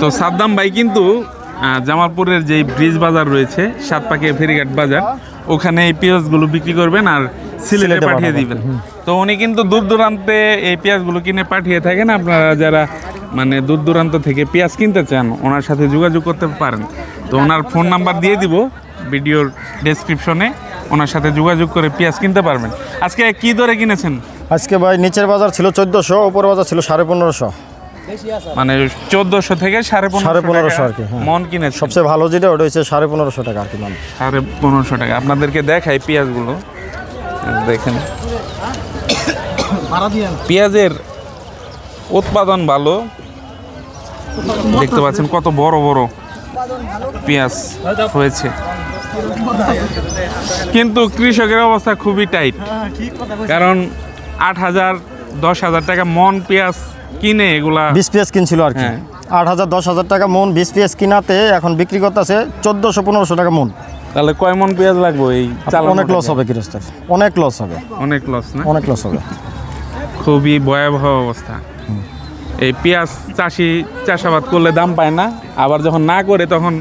তো সাদ্দাম ভাই কিন্তু জামালপুরের যে ব্রিজ বাজার রয়েছে সাতপাকে ফেরিঘাট বাজার ওখানে এই পেঁয়াজগুলো বিক্রি করবেন আর সিলেটে সিলেটে পাঠিয়ে দিবেন। তো উনি কিন্তু দূর দূরান্তে এই পেঁয়াজগুলো কিনে পাঠিয়ে থাকেন। আপনারা যারা মানে দূর দূরান্ত থেকে পেঁয়াজ কিনতে চান ওনার সাথে যোগাযোগ করতে পারেন। তো ওনার ফোন নাম্বার দিয়ে দিব ভিডিওর ডেসক্রিপশনে ওনার সাথে যোগাযোগ করে পেঁয়াজ কিনতে পারবেন। আজকে কি দরে কিনেছেন? আজকে ভাই নিচের বাজার ছিল চোদ্দোশো উপর বাজার ছিল সাড়ে পনেরোশো। মানে চোদ্দশো থেকে সাড়ে সাড়ে পনেরোশো আর কি, হ্যাঁ। মন কিনেছেন সবচেয়ে ভালো যেটা ওটা হচ্ছে সাড়ে পনেরোশো টাকা আর কি মান। সাড়ে পনেরোশো টাকা। আপনাদেরকে দেখাই পেঁয়াজগুলো। দেখেন। পেঁয়াজের উৎপাদন ভালো। দেখতে পাচ্ছেন কত বড় বড় পেঁয়াজ হয়েছে। কিন্তু কৃষকের অবস্থা খুবই টাইট। কারণ আট হাজার দশ হাজার টাকা মন পেঁয়াজ কিনে এগুলা? বিশ পিএস কিনছিল আর কি। হ্যাঁ। আট হাজার দশ হাজার টাকা মন বিশ পিএস কিনাতে এখন বিক্রি করতেছে চোদ্দোশো পনেরোশো টাকা মন। তাহলে কয় মন পেঁয়াজ লাগবে এই অনেক লস? হবে গৃহস্থের অনেক লস হবে। অনেক লস না? অনেক লস হবে। খুবই ভয়াবহ অবস্থা। এই পেঁয়াজ চাষি চাষাবাদ করলে দাম পায় না। আবার যখন না করে তখন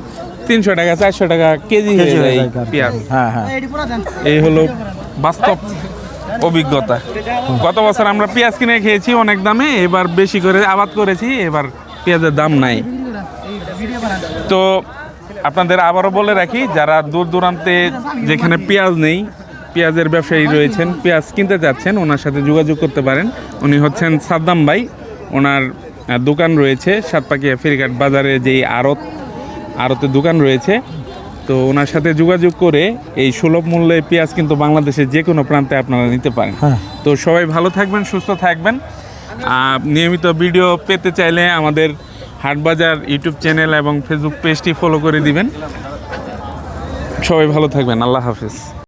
তিনশো টাকা চারশো টাকা কেজি হয়ে যায়। পেঁয়াজ। হ্যাঁ হ্যাঁ। এই হলো বাস্তব অভিজ্ঞতা। গত বছর আমরা পেঁয়াজ কিনে খেয়েছি, অনেক দামে, এবার বেশি করে আবাদ করেছি, এবার পেঁয়াজের দাম নাই। তো আপনাদের আবারও বলে রাখি, যারা দূর দূরান্তে যেখানে পেঁয়াজ নেই, পেঁয়াজের ব্যবসায়ী রয়েছেন, পেঁয়াজ কিনতে চাচ্ছেন ওনার সাথে যোগাযোগ করতে পারেন। উনি হচ্ছেন সাদ্দাম ভাই, ওনার দোকান রয়েছে সাতপাকিয়া ফেরিঘাট বাজারে যেই আড়ত আড়তে দোকান রয়েছে। তো ওনার সাথে যোগাযোগ করে এই সুলভ মূল্যে পেঁয়াজ কিন্তু বাংলাদেশের যে কোনো প্রান্তে আপনারা নিতে পারেন। হ্যাঁ। তো সবাই ভালো থাকবেন সুস্থ থাকবেন। আর নিয়মিত ভিডিও পেতে চাইলে আমাদের হাটবাজার ইউটিউব চ্যানেল এবং ফেসবুক পেজটি ফলো করে দিবেন। সবাই ভালো থাকবেন আল্লাহ হাফেজ।